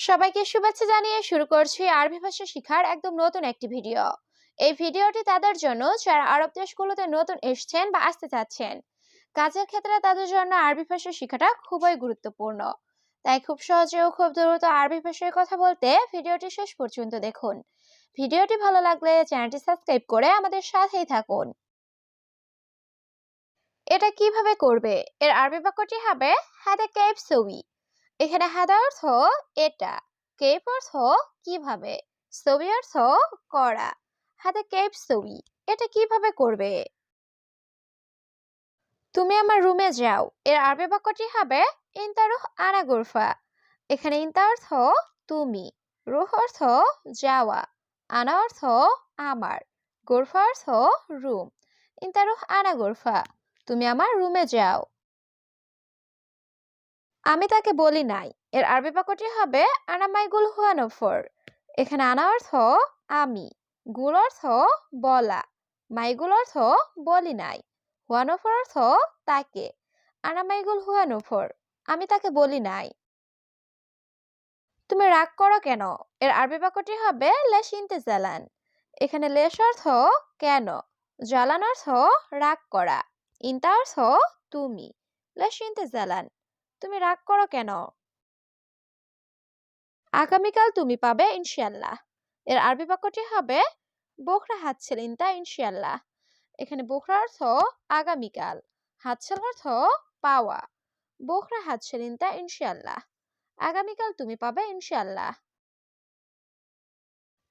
সবাইকে শুভেচ্ছা জানিয়ে শুরু করছি আরবি ভাষা শেখার একদম নতুন একটি ভিডিও। এই ভিডিওটি তাদের জন্য, যারা আরব দেশগুলোতে নতুন এসেছেন বা আসতে চাচ্ছেন, কাজের ক্ষেত্রে তাদের জন্য আরবি ভাষা শেখাটা খুবই গুরুত্বপূর্ণ। তাই খুব সহজে ও খুব দ্রুত আরবি ভাষায় কথা বলতে ভিডিওটি শেষ পর্যন্ত দেখুন। ভিডিওটি ভালো লাগলে চ্যানেলটি সাবস্ক্রাইব করে আমাদের সাথেই থাকুন। এটা কীভাবে করবে? এর আরবি বাক্যটি হবে, হাদা কেপ সবি এখানে হাদা অর্থ এটা, কেপ অর্থ কীভাবে ছবি অর্থ করা, হাতে কেপ ছবি এটা কীভাবে করবে? তুমি আমার রুমে যাও, এর আরবি বাক্যটি হবে ইন্তারুহ আনা গুরফা, এখানে ইন্তা অর্থ তুমি, রুহ অর্থ যাওয়া, আনা অর্থ আমার, গুরফা অর্থ রুম ইন্তারুহ আনা গুরফা, তুমি আমার রুমে যাও। আমি তাকে বলি নাই। এর আরবি বাক্যটি হবে আনামাইগুল হুয়ানফর। এখানে আনা অর্থ আমি, গুল অর্থ বলা, মাইগুল অর্থ বলি নাই। হুয়ানফর অর্থ তাকে, আনামাইগুল হুয়ানফর, আমি তাকে বলি নাই। তুমি রাগ করো কেন? এর আরবি বাক্যটি হবে লেশ ইনতে জ্বালান এখানে লেশ অর্থ কেন জ্বালান অর্থ রাগ করা, ইনতা অর্থ তুমি, লেশ ইনতে জ্বালান তুমি রাগ করো কেন? আগামীকাল তুমি পাবে ইনশাল্লাহ এর আরবি বাক্যটি হবে, বোখরা হাতছেল ইনতা ইনশাল্লাহ এখানে বোখরা অর্থ আগামীকাল, হাতছেল অর্থ পাওয়া। বোখরা হাতছেল ইনতা ইনশাল্লাহ আগামীকাল তুমি পাবে ইনশাল্লাহ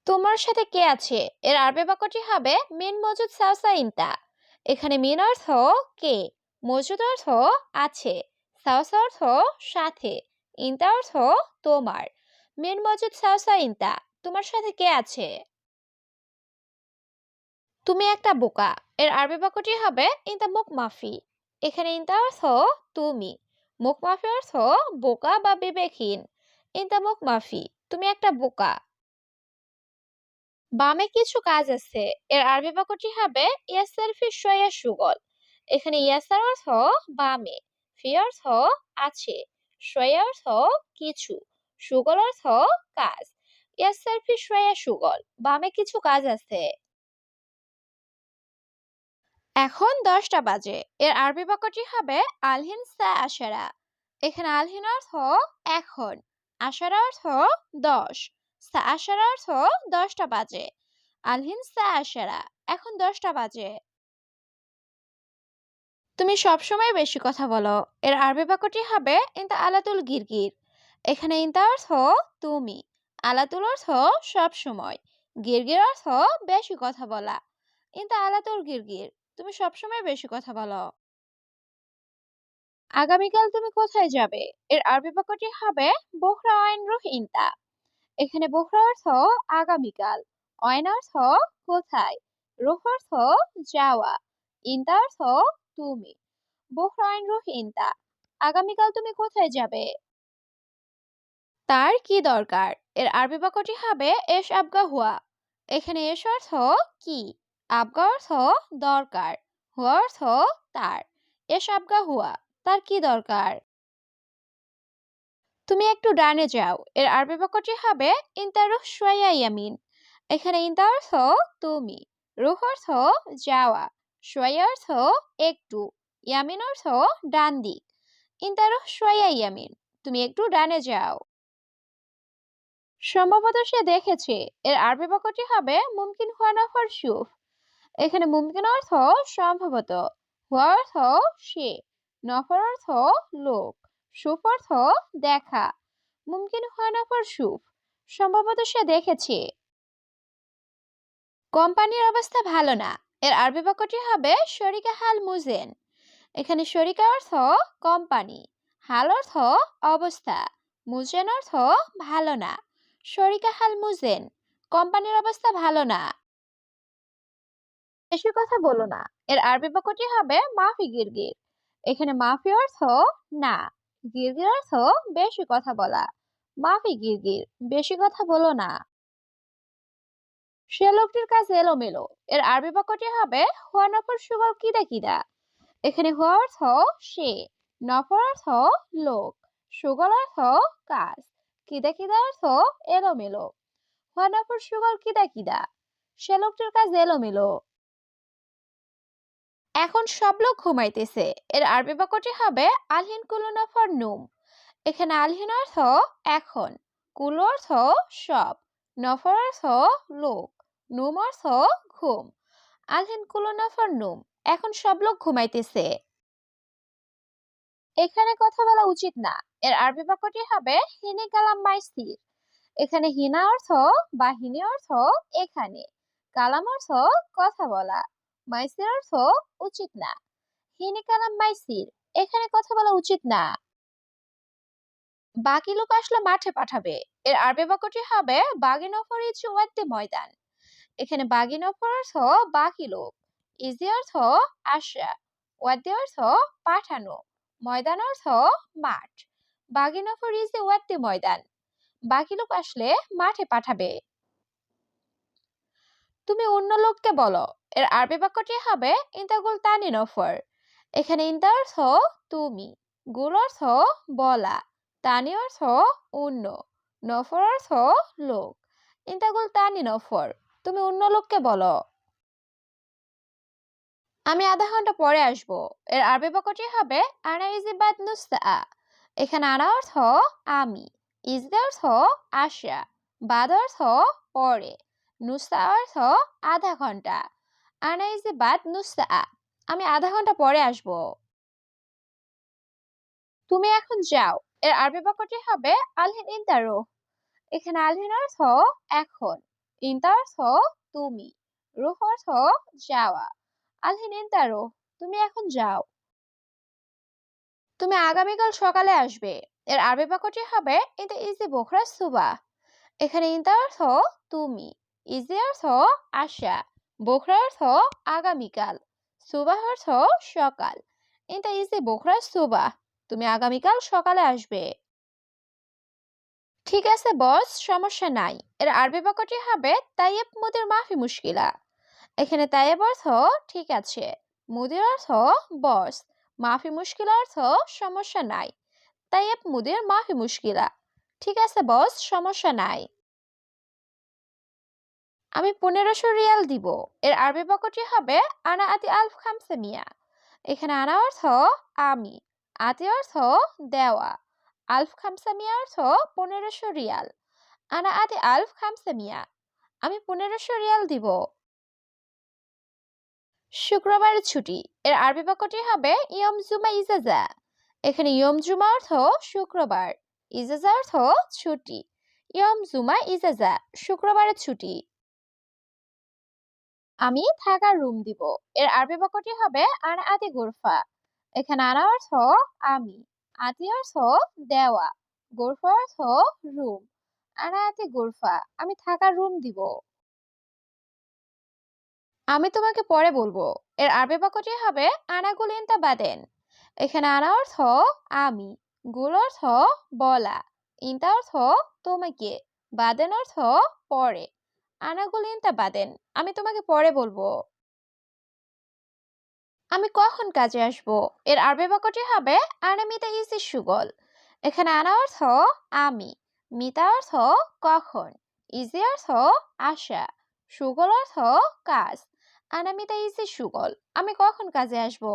তোমার সাথে কে আছে? এর আরবি বাক্যটি হবে, মিন মজুদ সাউসা ইনতা এখানে মিন অর্থ কে, মজুদ অর্থ আছে। অর্থ সাথে, ইনতা অর্থ তোমার। মিন মজুদ সাউসা ইনতা, তোমার সাথে কে আছে? তুমি একটা বোকা, এর আরবি বাক্যটি হবে ইনতা মুখ মাফি। এখানে ইনতা অর্থ তুমি, মুখ মাফি অর্থ বোকা বা বিবেকহীন। ইনতা মুখ মাফি, তুমি একটা বোকা। বামে কিছু কাজ আছে, এর আরবি বাক্যটি হবে ইয়াসার ফি সুগল। এখানে ইয়াসার অর্থ বামে। ফি অর্থ আছে অর্থ কিছু সুগল অর্থ কাজ। শয়া সুগল, বামে কিছু কাজ আছে। এখন দশটা বাজে, এর আরবি বাক্যটি হবে আলহিন সা আশারা। এখানে আলহিন অর্থ এখন, আশারা অর্থ দশ, সা আশারা অর্থ দশটা বাজে, আলহিন সা আশারা, এখন দশটা বাজে। তুমি সবসময় বেশি কথা বলো। এর আরবি বাক্যটি হবে ইনতা আলাতুল গিরগির এখানে ইনতা অর্থ তুমি আলাতুল অর্থ সব সময় গিরগির অর্থ বেশি কথা বলা ইনতা আলাতুল গিরগির তুমি সবসময় বেশি কথা বলো। আগামীকাল তুমি কোথায় যাবে? এর আরবি বাক্যটি হবে বোখরা আইন রুহ ইনতা এখানে বোখরা অর্থ আগামীকাল অয়ন অর্থ কোথায় রুহ অর্থ যাওয়া ইনতা অর্থ তুমি। বোখরা আইন রুহ ইনতা আগামীকাল তুমি কোথায় যাবে? তার কি দরকার? এর আরবি বাক্যটি হবে এস আবগা হুয়া। এখানে এস অর্থ কি? আবগা অর্থ দরকার। হুয়া অর্থ তার। এস আবগা হুয়া, তার কি দরকার? তুমি একটু ডানে যাও। এর আরবি বাক্যটি হবে ইন্তারুহ সোয়া ইয়ামিন। এখানে ইন্তা অর্থ তুমি। রুহ অর্থ যাওয়া। সোয়া অর্থ একটু, ইয়ামিন অর্থ ডান দিক। ইন্তারুহ সোয়া ইয়ামিন, তুমি একটু ডানে যাও। সম্ভবত সে দেখেছে, এর আরবি বাক্যটি হবে মুমকিন হুয়া নফর সুফ। এখানে মুমকিন অর্থ সম্ভবত, হুয়া অর্থ সে, নফর অর্থ লোক, সুফ অর্থ দেখা, মুমকিন হুয়া নফর সুফ। সম্ভবত সে দেখেছে। কোম্পানির অবস্থা ভালো না এর আরবি বাক্যটি হবে শরিকা হাল মুজেন। এখানে শরিকা অর্থ কোম্পানি, হাল অর্থ অবস্থা, মুজেন অর্থ ভালো না। শরিকা হাল মুজেন, কোম্পানির অবস্থা ভালো না। বেশি কথা বলো না। এর আরবি বাক্যটি হবে মাফি গিরগির। এখানে মাফি অর্থ না, গিরগির অর্থ বেশি কথা বলা। মাফি গিরগির, বেশি কথা বলো না। সে লোকটির কাজ এলোমেলো। এর আরবি বাক্যটি হবে, হুয়া নফর সুগল কিদা কিদা? এখানে হুয়া অর্থ সে নফর অর্থ লোক, সুগল অর্থ কাজ, কিদা কিদা অর্থ এলোমেলো। হোয়াট নফর সুগল কিদা কিদা? সে লোকটির কাজ এলোমেলো। এখন সব লোক ঘুমাইতেছে। এর আরবি বাক্যটি হবে, আলহিন কুলু নফর নুম। এখানে আলহিন অর্থ এখন, কুলু অর্থ সব নফর অর্থ লোক। নুম অর্থ ঘুম। আলহিন কুলু নফর নুম, এখন সব লোক ঘুমাইতেছে। এখানে কথা বলা উচিত না। এর আরবি বাক্যটি হবে হিনি কালাম মাইসির এখানে হিনা অর্থ বা হিনি অর্থ এখানে। কালাম অর্থ কথা বলা। মাইসির অর্থ উচিত না। হিনি কালাম মাইসির এখানে কথা বলা উচিত না। বাকি লোক আসলে মাঠে পাঠাবে। এর আরবি বাক্যটি হবে বাগি নফর ইচ ওয়াদ্দি ময়দান। এখানে নফর অর্থ বাকি লোক। ইজি অর্থ আসা ওয়াদ্দি অর্থ পাঠানো। ময়দান অর্থ মাঠ। বাগি নফর ইজি ওয়াদ্দি ময়দান। বাকি লোক আসলে মাঠে পাঠাবে। তুমি অন্য লোককে বলো। এর আরবি বাক্যটি হবে ইন্তাগুল তানি নফর এখানে ইন্তা অর্থ তুমি। গুল অর্থ বলা। তানি অর্থ অন্য। নফর অর্থ লোক। ইন্তাগুল তানি নফর তুমি অন্য লোককে বলো। আমি আধা ঘণ্টা পরে আসব। এর আরবি বাক্যটি হবে, আনা ইজিবাদ নুস্তা এখানে আনা অর্থ, আমি। ইজদে অর্থ আসা বাদ অর্থ, পরে। নুস্তা অর্থ, আধা ঘণ্টা। আনা ইজিবাদ নুস্তা আমি আধা ঘণ্টা পরে আসব। তুমি এখন যাও। এর আরবি বাক্যটি হবে, আলহিন ইন্তারো এখানে আলহিন অর্থ, এখন। ইন্তা অর্থ তুমি রুহ অর্থ যাওয়া। আলহিন ইন্তারো তুমি এখন যাও। তুমি আগামীকাল সকালে আসবে। এর আরবি বাক্যটি হবে ইন্তা ইজি বোখরা সুবা এখানে ইন্তা অর্থ তুমি ইজি অর্থ আশা। বোখরা অর্থ আগামীকাল সুবাহ অর্থ সকাল। ইন্তা ইজি বোখরা সুবা তুমি আগামীকাল সকালে আসবে। ঠিক আছে, বস, সমস্যা নাই। এর আরবি বাক্যটি হবে তাইয়েব মুদির মাফি মুশকিলা। এখানে তাইয়েব অর্থ ঠিক আছে, মুদির অর্থ বস, মাফি মুশকিলা অর্থ সমস্যা নাই। তাইয়েব মুদির মাফি মুশকিলা। ঠিক আছে, বস, সমস্যা নাই। আমি পনেরোশো রিয়াল দিব। এর আরবি বাক্যটি হবে আনা আতি আলফ খামসে মিয়া। এখানে আনা অর্থ আমি, আতি অর্থ দেওয়া। আলফ খামসা মিয়া অর্থ পনেরোশো রিয়াল। আনা আতি আলফ খামসা মিয়া, আমি পনেরোশো রিয়াল দিব। শুক্রবারের ছুটি, এর আরবি বাক্যটি হবে ইয়ম জুমা ইজাজা। এখানে ইয়ম জুমা অর্থ শুক্রবার, ইজাজা অর্থ ছুটি। ইয়ম জুমা ইজাজা শুক্রবারের ছুটি। আমি থাকার রুম দিব। এর আরবি বাক্যটি হবে আনা আতি গুরফা। এখানে আনা অর্থ আমি। আতি অর্থ দেওয়া, গোরফা অর্থ রুম আনা আতি গোরফা, আমি থাকার রুম দিব। আমি তোমাকে পরে বলব, এর আরবি বাক্যটি হবে আনা গুলিনতা বাদেন। এখানে আনা অর্থ আমি, গুল অর্থ বলা, ইন্তা অর্থ তোমাকে, বাদেন অর্থ পরে। আনা গুলিনতা বাদেন, আমি তোমাকে পরে বলব। আমি কখন কাজে আসব? এর আরবি বাক্যটি হবে আনা মিতা ইসি সুগল। এখানে আনা অর্থ, আমি। মিতা অর্থ, কখন? ইজি অর্থ, আশা। সুগল অর্থ, কাজ। আনামিতা ইসি সুগল, আমি কখন কাজে আসব?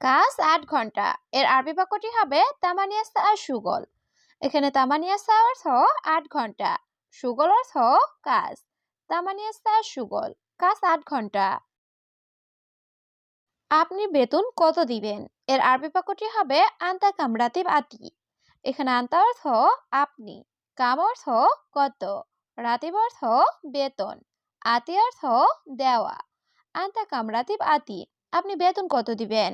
কাজ আট ঘণ্টা। এর আরবি বাক্যটি হবে, তামানিয়াসা আর সুগল। এখানে তামানিয়াসা অর্থ, আট ঘণ্টা। সুগল অর্থ, কাজ। তামানিয়াসা আর সুগল, কাজ আট ঘণ্টা। আপনি বেতন কত দিবেন? এর আরবি বাক্যটি হবে আন্তা কামরাতিব আতি। এখানে আন্তা অর্থ আপনি, কাম অর্থ কত, রাতিব অর্থ বেতন, আতি অর্থ দেওয়া। আন্তা কামরাতিব আতি, আপনি বেতন কত দিবেন?